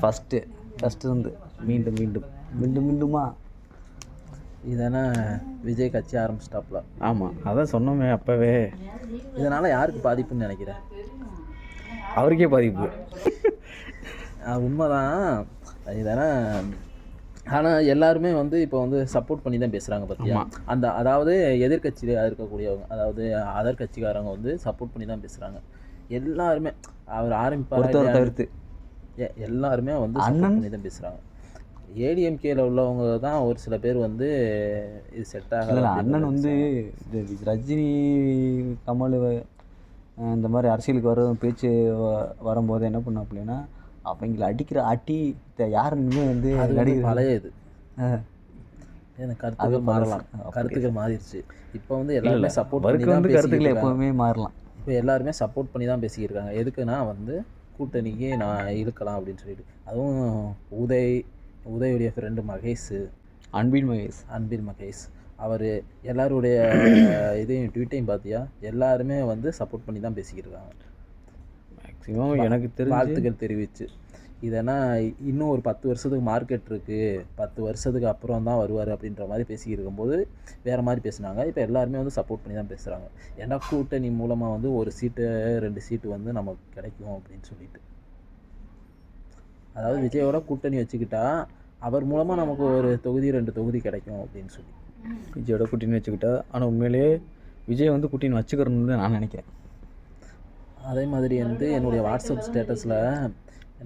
First first வந்து மீண்டும் மீண்டும் மீண்டும் மீண்டுமா? இதனா விஜய் கட்சி ஆரம்பிச்சிட்டாப்ல. ஆமாம் அதான் சொன்னோமே அப்போவே. இதனால் யாருக்கு பாதிப்புன்னு நினைக்கிறேன் அவருக்கே பாதிப்பு. உண்மைதான். இதனா ஆனால் எல்லாருமே வந்து இப்போ வந்து சப்போர்ட் பண்ணி தான் பேசுகிறாங்க பார்த்தியா அந்த அதாவது எதிர்கட்சியில் இருக்கக்கூடியவங்க அதாவது அதர் கட்சிக்காரங்க வந்து சப்போர்ட் பண்ணி தான் பேசுகிறாங்க எல்லாருமே அவர் ஆரம்பிப்பார் தவிர்த்து. எல்லாருமே வந்து பண்ணி தான் பேசுகிறாங்க ஏடிஎம்கேல உள்ளவங்க தான் ஒரு சில பேர் வந்து இது செட் ஆகல அண்ணன் வந்து ரஜினி கமல் இந்த மாதிரி அரசியலுக்கு வர பேச்சு வரும்போது என்ன பண்ண அப்படின்னா அவங்கள அடிக்கிற அடி த- யாருன்னு வந்து பழைய இது. கருத்துக்கள் மாறலாம். கருத்துக்கள் மாறிடுச்சு. இப்போ வந்து எல்லாருமே சப்போர்ட் பண்ணி தான் கருத்துக்கள். எப்போவுமே மாறலாம். இப்போ எல்லாருமே சப்போர்ட் பண்ணி தான் பேசிக்கிட்டு இருக்காங்க. எதுக்குன்னா வந்து கூட்டணிக்கு நான் இழுக்கலாம் அப்படின்னு சொல்லிட்டு. அதுவும் உதய் உதயுடைய ஃப்ரெண்டு மகேஷ் அன்பின் மகேஷ். அன்பில் மகேஷ். அவர் எல்லாருடைய இதையும் ட்வீட்டையும் பார்த்தியா? எல்லாருமே வந்து சப்போர்ட் பண்ணி தான் பேசிக்கிட்டு இருக்காங்க. மேக்ஸிமம் எனக்கு தெரிஞ்சு வாழ்த்துக்கள் தெரிவிச்சு. இதனா இன்னும் ஒரு பத்து வருஷத்துக்கு மார்க்கெட் இருக்குது பத்து வருஷத்துக்கு அப்புறம் தான் வருவார் அப்படின்ற மாதிரி பேசிக்கிட்டு இருக்கும்போது வேறு மாதிரி பேசுனாங்க. இப்போ எல்லாருமே வந்து சப்போர்ட் பண்ணி தான் பேசுகிறாங்க ஏன்னா கூட்டணி மூலமாக வந்து ஒரு சீட்டு ரெண்டு சீட்டு வந்து நமக்கு கிடைக்கும் அப்படின்னு சொல்லிட்டு. அதாவது விஜயோட கூட்டணி வச்சுக்கிட்டா அவர் மூலமாக நமக்கு ஒரு தொகுதி ரெண்டு தொகுதி கிடைக்கும் அப்படின்னு சொல்லி. விஜயோட கூட்டணி வச்சுக்கிட்டா ஆனால் உண்மையிலேயே விஜய் வந்து கூட்டணி வச்சுக்கிறணும்னு நான் நினைக்கிறேன். அதே மாதிரி வந்து என்னுடைய வாட்ஸ்அப் ஸ்டேட்டஸில்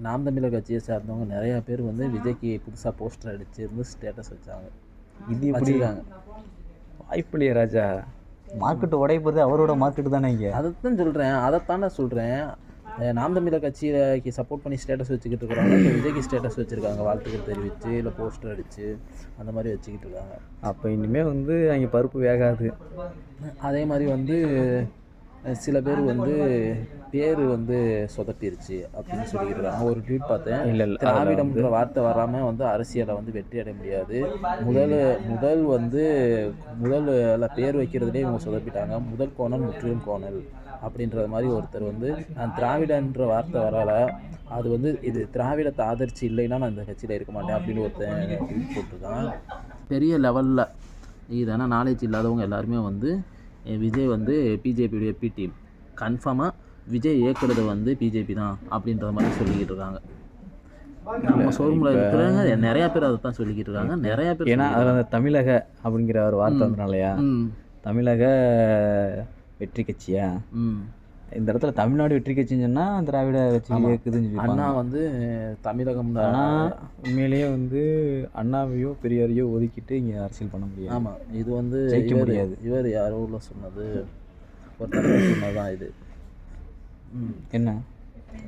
நாம் தமிழர் கட்சியை சார்ந்தவங்க நிறையா பேர் வந்து விஜய்க்கு புதுசாக போஸ்டர் அடிச்சு இருந்து ஸ்டேட்டஸ் வச்சாங்க. இது வச்சிருக்காங்க. வாய்ப்பு இல்லையா ராஜா. மார்க்கெட் உடைய போகிறது அவரோட மார்க்கெட் தானே இங்கே? அதைத்தான் சொல்கிறேன் அதைத்தானே சொல்கிறேன் நாம் தமிழர் கட்சிக்கு சப்போர்ட் பண்ணி ஸ்டேட்டஸ் வச்சுக்கிட்டு இருக்கிறவங்க இப்போ விஜய்க்கு ஸ்டேட்டஸ் வச்சுருக்காங்க. வாழ்த்துக்கள் தெரிவித்து இல்லை போஸ்டர் அடித்து அந்த மாதிரி வச்சுக்கிட்டு இருக்காங்க. அப்போ இனிமேல் வந்து அங்கே பருப்பு வேகாது. அதே மாதிரி வந்து சில பேர் வந்து பேர் வந்து சொதப்பிருச்சு அப்படின்னு இருக்காங்க ஒரு ட்வீட் பார்த்தேன். இல்ல, இல்ல, திராவிடம்ன்ற வார்த்தை வராமல் வந்து அரசியலை வந்து வெற்றி அடைய முடியாது. முதல் முதல் வந்து முதல் பேர் வைக்கிறதுலேயே இவங்க சொதப்பிட்டாங்க. முதல் கோணல் முற்றிலும் கோணல் அப்படின்றது மாதிரி ஒருத்தர் வந்து நான் திராவிடன்ற வார்த்தை வரல அது வந்து இது திராவிடத்தை ஆதரிச்சு இல்லைன்னா நான் இந்த கட்சியில் இருக்க மாட்டேன் அப்படின்னு ஒருத்தன் ட்வீட் போட்டிருக்கான். பெரிய லெவலில் இதனா நாலேஜ் இல்லாதவங்க எல்லாருமே வந்து விஜய் வந்து பிஜேபியுடைய பி டீம். கன்ஃபார்மாக விஜய் இயக்குறது வந்து பிஜேபி தான் அப்படின்ற மாதிரி சொல்லிக்கிட்டு இருக்காங்க. நம்ம ஷோரூமில் இருக்கிறவங்க நிறையா பேர் அதை தான் சொல்லிக்கிட்டு இருக்காங்க. நிறையா பேர் ஏன்னா அதில் அந்த தமிழக அப்படிங்கிற ஒரு வார்த்தை வந்தனாலயா ம். தமிழக வெற்றி கட்சியா? இந்த இடத்துல தமிழ்நாடு வெற்றி கட்சின்னு சொன்னால் திராவிட கட்சி இயக்குதுன்னு அண்ணா வந்து தமிழகம் ஆனால் உண்மையிலேயே வந்து அண்ணாவையோ பெரியாரையோ ஒதுக்கிட்டு இங்கே அரசியல் பண்ண முடியாது. ஆமாம் இது வந்து ஜெயிக்க முடியாது. இவர் யாரோ? உள்ள சொன்னது ஒரு சொன்னது தான் இது. ம் என்ன?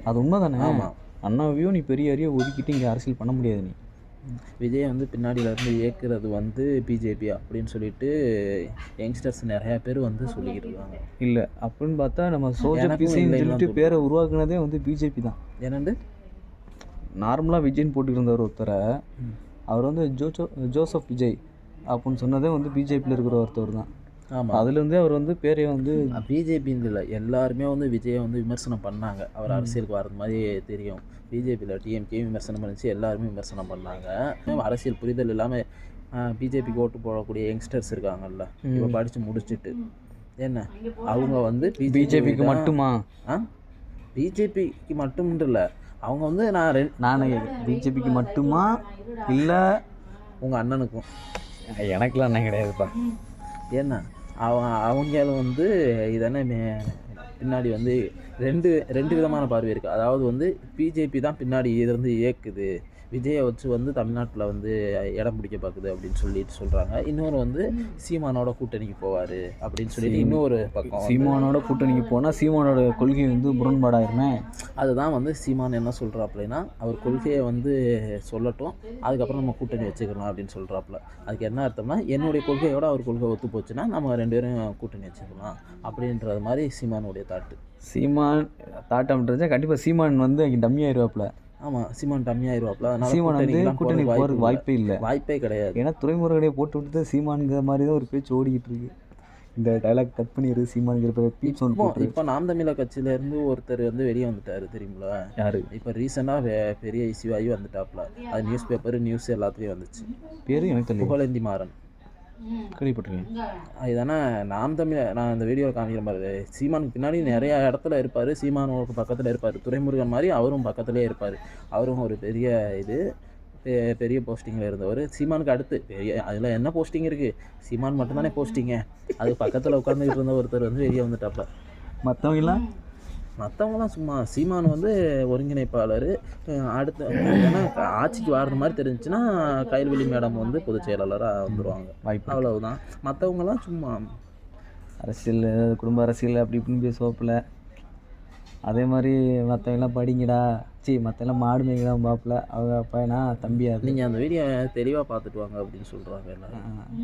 அது உண்மை தானே ஆமா. அண்ணாவையோ நீ பெரியாரையோ ஒதுக்கிட்டு இங்கே அரசியல் பண்ண முடியாது நீ. விஜய் வந்து பின்னாடியில இருந்து இயக்குறது வந்து பிஜேபி அப்படின்னு சொல்லிட்டு யங்ஸ்டர்ஸ் நிறையா பேர் வந்து சொல்லிக்கிட்டு இருக்காங்க. இல்லை அப்படின்னு பார்த்தா நம்ம சோஜா எனக்கும் பிசின்னு சொல்லிட்டு பேரை உருவாக்குனதே வந்து பிஜேபி தான். என்னண்டு? நார்மலாக விஜய்னு போட்டுட்டு இருந்தவர் ஒருத்தரை. அவர் வந்து ஜோசோ ஜோசப் விஜய் அப்படின்னு சொன்னதே வந்து பிஜேபியில் இருக்கிற ஒருத்தர் தான். ஆமாம் அதுலேருந்தே அவர் வந்து பேரே வந்து பிஜேபின்னு இல்லை. எல்லாருமே வந்து விஜயை வந்து விமர்சனம் பண்ணாங்க. அவர் அரசியலுக்கு வர்றது மாதிரி தெரியும். பிஜேபியில் டிஎம்கே விமர்சனம் பண்ணிச்சு. எல்லாருமே விமர்சனம் பண்ணாங்க. அரசியல் புரிதல் இல்லாமல் பிஜேபிக்கு ஓட்டு போடக்கூடிய யங்ஸ்டர்ஸ் இருக்காங்கல்ல. இப்போ படித்து முடிச்சுட்டு. என்ன? அவங்க வந்து பிஜேபிக்கு மட்டுமா? ஆ? பிஜேபிக்கு மட்டும்ன்ற இல்லை. அவங்க வந்து நான் ரெண்டு நானே பிஜேபிக்கு மட்டுமா? இல்லை உங்கள் அண்ணனுக்கும். எனக்குலாம் என்ன கிடையாதுப்பா. ஏன்னா அவன் அவங்களும் வந்து இதென்ன மே- பின்னாடி வந்து ரெண்டு ரெண்டு விதமான பார்வை இருக்குது அதாவது வந்து பிஜேபி தான் பின்னாடி இருந்து இயக்குது. விஜயை வச்சு வந்து தமிழ்நாட்டில் வந்து இடம் பிடிக்க பார்க்குது அப்படின்னு சொல்லிட்டு சொல்கிறாங்க இன்னொரு வந்து சீமானோட கூட்டணிக்கு போவார் அப்படின்னு சொல்லிட்டு இன்னொரு பக்கம் சீமானோட கூட்டணிக்கு போனால் சீமானோட கொள்கை வந்து முரண்பாடாயிருமே? அதுதான் வந்து சீமான் என்ன சொல்கிறாப்புலனா அவர் கொள்கையை வந்து சொல்லட்டும் அதுக்கப்புறம் நம்ம கூட்டணி வச்சுக்கலாம் அப்படின்னு சொல்கிறாப்புல அதுக்கு என்ன அர்த்தம்னா என்னுடைய கொள்கையோட அவர் கொள்கை ஒத்து போச்சுன்னா நம்ம ரெண்டு பேரும் கூட்டணி வச்சுக்கலாம் அப்படின்றது மாதிரி சீமானுடைய தாட்டு. சீமான் தாட்டம் கண்டிப்பாக சீமான் வந்து அங்கே டம்மி ஆயிடுவாப்புல ஆமாம் சீமான் டம்மி ஆயிடுவாப்புல அதனால சீமான் வந்து கூட்டணி போகிறதுக்கு வாய்ப்பு இல்லை. வாய்ப்பே கிடையாது. ஏன்னா துறைமுருகனையை போட்டு விட்டு சீமானுங்கிற மாதிரி தான் ஒரு பேச்சு ஓடிக்கிட்டு இருக்கு. இந்த டைலாக் கட் பண்ணிடு சீமானுங்கிற பேர் பீப் சவுண்ட் இப்போ நாம் தமிழர் கட்சியிலேருந்து ஒருத்தர் வந்து வெளியே வந்துட்டாரு தெரியுங்களா யாரு? இப்போ ரீசெண்டாக பெரிய இஷ்யூ வந்துட்டாப்ல. அது நியூஸ் பேப்பர் நியூஸ் எல்லாத்துலேயும் வந்துச்சு. பேரு எனக்கு புகழேந்தி மாறன். கேள்விப்பட்டிருக்கேன். இதுதானே நாம் தமிழ் நான் இந்த வீடியோவில் காமிக்கிற மாதிரி சீமானுக்கு பின்னாடி நிறைய இடத்துல இருப்பார். சீமானுக்கு பக்கத்தில் இருப்பார். துரைமுருகன் மாதிரி அவரும் பக்கத்துலேயே இருப்பார். அவரும் ஒரு பெரிய இது பெரிய போஸ்டிங்கில் இருந்தவர். சீமானுக்கு அடுத்து பெரிய அதில் என்ன போஸ்டிங் இருக்குது சீமான் மட்டும்தானே போஸ்டிங்க அது பக்கத்தில் உட்காந்துக்கிட்டு இருந்த ஒருத்தர் வந்து வெளியே வந்துட்டாப்ல. மற்றவங்கலாம் மற்றவங்களாம் சும்மா சீமான் வந்து ஒருங்கிணைப்பாளர். அடுத்து ஏன்னா ஆட்சிக்கு வர்ற மாதிரி தெரிஞ்சுச்சுன்னா கைல்வெளி மேடம் வந்து பொதுச் செயலாளராக வந்துடுவாங்க வாய்ப்பு அவ்வளவுதான். மற்றவங்கலாம் சும்மா அரசியல் குடும்ப அரசியல் அப்படி இப்படின்னு பேசுவாப்புல அதே மாதிரி மற்றவங்களாம் படிங்கடா. சி மற்றெல்லாம் மாடு மேய்ங்கடா பாப்பில் அவங்க பையனா தம்பி அது நீங்கள் அந்த வீடியோ தெளிவாக பார்த்துட்டு வாங்க அப்படின்னு சொல்கிறாங்க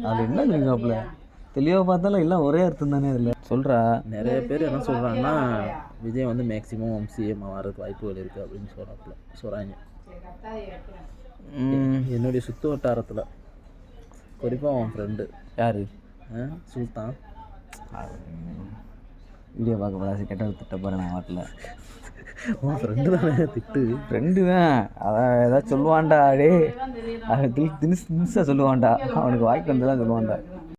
அது என்ன சொல்லிருக்காப்புல தெளிவாக பார்த்தாலும் எல்லாம் ஒரே அர்த்தம் தானே அதில்? சொல்கிறா நிறைய பேர் என்ன சொல்கிறாங்கன்னா விஜய் வந்து மேக்ஸிமம் சிஎம் ஆகிறதுக்கு வாய்ப்புகள் இருக்குது அப்படின்னு சொல்கிறாப்புல சொல்கிறாங்க என்னுடைய சுற்று வட்டாரத்தில் குறிப்பாக அவன் ஃப்ரெண்டு யார்? சுல்தான். வீடியோ பார்க்க போதா கெட்ட திட்ட போகிறேன் நான் வாட்டில் அவன் ஃப்ரெண்டு தானே திட்டு. ஃப்ரெண்டு தான். அதான் ஏதாச்சும் சொல்லுவான்டா டே அவன் திணிசு சொல்லுவான்டா. அவனுக்கு வாய்க்கு வந்தெல்லாம் சொல்லுவான்டா.